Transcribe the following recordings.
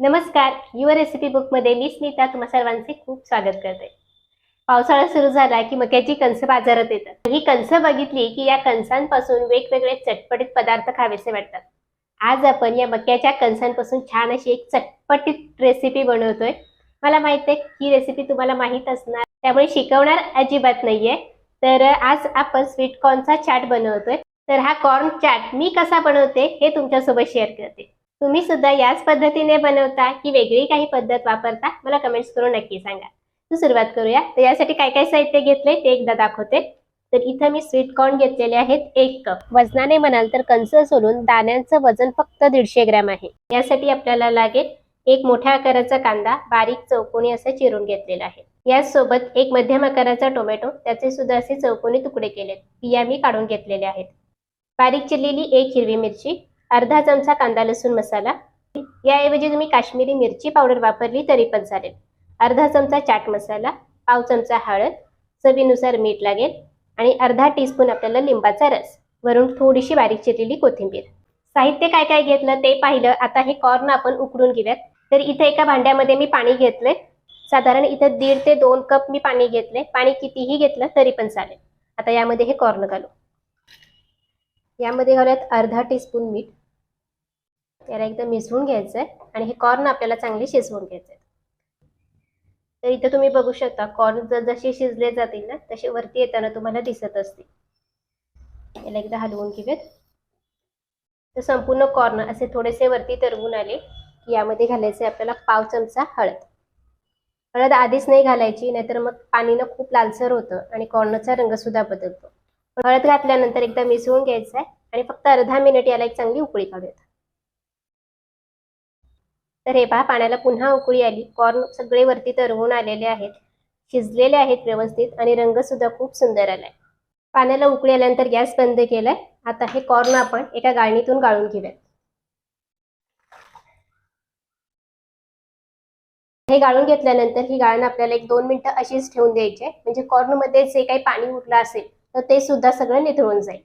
नमस्कार. युवा रेसिपी बुकमध्ये मी स्मिता तुम्हा सर्वांचे खूप स्वागत करते. पावसाळा सुरू झाला की मक्याची कणस बाजारात येतात. ही कणस बघितली की या कणसांपासून वेगवेगळे चटपटीत पदार्थ खावेसे वाटतात. आज आपण या मक्याच्या कणसांपासून छान अशी एक चटपटीत रेसिपी बनवतोय. मला माहीत आहे ही रेसिपी तुम्हाला माहीत असणार. त्यामुळे शिकवणार अजिबात नाहीये. तर आज आपण स्वीट कॉर्नचा चाट बनवतोय. तर हा कॉर्न चाट मी कसा बनवते हे तुमच्यासोबत शेअर करते. तुम्ही सुद्धा याच पद्धतीने बनवता की वेगळी काही पद्धत वापरता? मला कमेंट्स करून नक्की सांगा. तर सुरुवात करूया. तर यासाठी काय काय साहित्य घेतले ते एकदा दाखवते. तर इथं मी स्वीट कॉर्न घेतलेले आहेत एक कप वजनाने म्हणाल तर कंस सोडून दाण्यांचं वजन फक्त दीडशे ग्रॅम आहे. यासाठी आपल्याला लागेल एक मोठ्या आकाराचा कांदा बारीक चौकोनी असं चिरून घेतलेला आहे. याचसोबत एक मध्यम आकाराचा टोमॅटो त्याचे सुद्धा असे चौकोनी तुकडे केलेत. बिया मी काढून घेतलेले आहेत. बारीक चिरलेली एक हिरवी मिरची अर्धा चमचा कांदा लसूण मसाला. याऐवजी तुम्ही काश्मीरी मिरची पावडर वापरली तरी पण चालेल. अर्धा चमचा चाट मसाला पाव चमचा हळद चवीनुसार मीठ लागेल आणि अर्धा टीस्पून आपल्याला लिंबाचा रस वरून थोडीशी बारीक चिरलेली कोथिंबीर. साहित्य काय काय घेतलं ते पाहिलं. आता हे कॉर्न आपण उकडून घेऊयात. तर इथे एका भांड्यामध्ये मी पाणी घेतले साधारण इथं दीड ते दोन कप मी पाणी घेतले पाणी कितीही घेतलं तरी पण चालेल. आता यामध्ये हे कॉर्न घालू. यामध्ये घालूयात अर्धा टीस्पून मीठ. त्याला एकदम मिसळून घ्यायचं आहे आणि हे कॉर्न आपल्याला चांगले शिजवून घ्यायचे तर इथे तुम्ही बघू शकता कॉर्न जर जसे शिजले जातील ना तसे वरती येताना तुम्हाला दिसत असतील. याला एकदा हलवून घेऊयात. तर संपूर्ण कॉर्न असे थोडेसे वरती तरवून आले की यामध्ये घालायचे आपल्याला पाव चमचा हळद. हळद आधीच नाही घालायची नाहीतर मग पाणीनं खूप लालसर होतं आणि कॉर्नचा रंग सुद्धा बदलतो. हळद घातल्यानंतर एकदा मिसळून घ्यायचं आहे आणि फक्त अर्धा मिनिट याला एक चांगली उकळी काढूयात. तर हे पहा पाण्याला पुन्हा उकळी आली. कॉर्न सगळे वरती तरवून आलेले आहेत. शिजलेले आहेत व्यवस्थित आणि रंग सुद्धा खूप सुंदर आलाय. पाण्याला उकळी आल्यानंतर गॅस बंद केलाय. आता हे कॉर्न आपण एका गाळणीतून गाळून घेऊयात. हे गाळून घेतल्यानंतर ही गाळण आपल्याला एक दोन मिनिटं अशीच ठेवून द्यायची म्हणजे कॉर्नमध्ये जे काही पाणी उरलं असेल तर ते सुद्धा सगळं निथळून जाईल.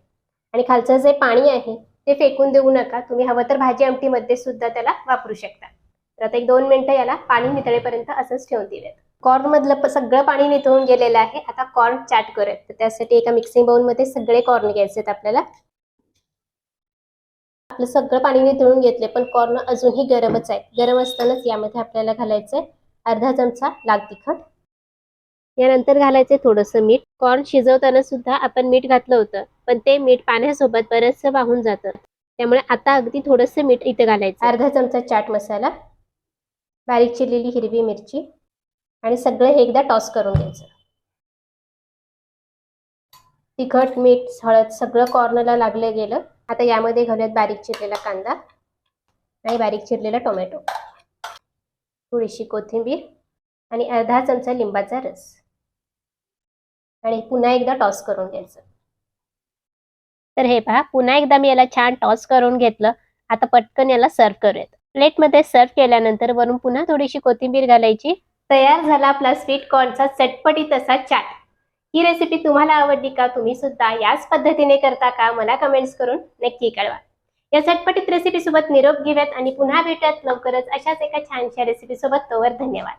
आणि खालचं जे पाणी आहे ते फेकून देऊ नका. तुम्ही हवं तर भाजी आमटीमध्ये सुद्धा त्याला वापरू शकता. तर आता एक दोन मिनिटं याला पाणी नितळेपर्यंत असंच ठेवून दिलेत. कॉर्न मधलं सगळं पाणी निथळून गेलेलं आहे. आता कॉर्न चाट करत तर त्यासाठी एका मिक्सिंग बाउलमध्ये सगळे कॉर्न घ्यायचे आहेत आपल्याला. आपलं सगळं पाणी निथळून घेतले पण कॉर्न अजूनही गरमच आहे. गरम असतानाच यामध्ये आपल्याला घालायचंय. अर्धा चमचा लाल तिखट. यानंतर घालायचे थोडंसं मीठ. कॉर्न शिजवताना सुद्धा आपण मीठ घातलं होतं पण ते मीठ पाण्यासोबत बरंचसं वाहून जातं. त्यामुळे आता अगदी थोडंसं मीठ इथं घालायचं. अर्धा चमचा चाट मसाला बारीक चिरलेली हिरवी मिरची आणि सगळं हे एकदा टॉस करून घ्यायचं. तिखट मीठ हळद सगळं कॉर्नला लागलं गेलं. आता यामध्ये घालूयात बारीक चिरलेला कांदा आणि बारीक चिरलेला टोमॅटो. थोडीशी कोथिंबीर आणि अर्धा चमचा लिंबाचा रस. आणि पुन्हा एकदा टॉस करून घ्यायचं. तर हे पहा पुन्हा एकदा मी याला छान टॉस करून घेतलं. आता पटकन याला सर्व करूयात. प्लेटमध्ये सर्व केल्यानंतर वरून पुन्हा थोडीशी कोथिंबीर घालायची. तयार झाला आपला स्वीट कॉर्नचा चटपटीत असा चाट. ही रेसिपी तुम्हाला आवडली का तुम्ही सुद्धा याच पद्धतीने करता का मला कमेंट्स करून नक्की कळवा. या चटपटीत रेसिपी सोबत निरोप घेऊयात आणि पुन्हा भेटूयात लवकरच अशाच एका छानशा रेसिपी सोबत. तोवर धन्यवाद.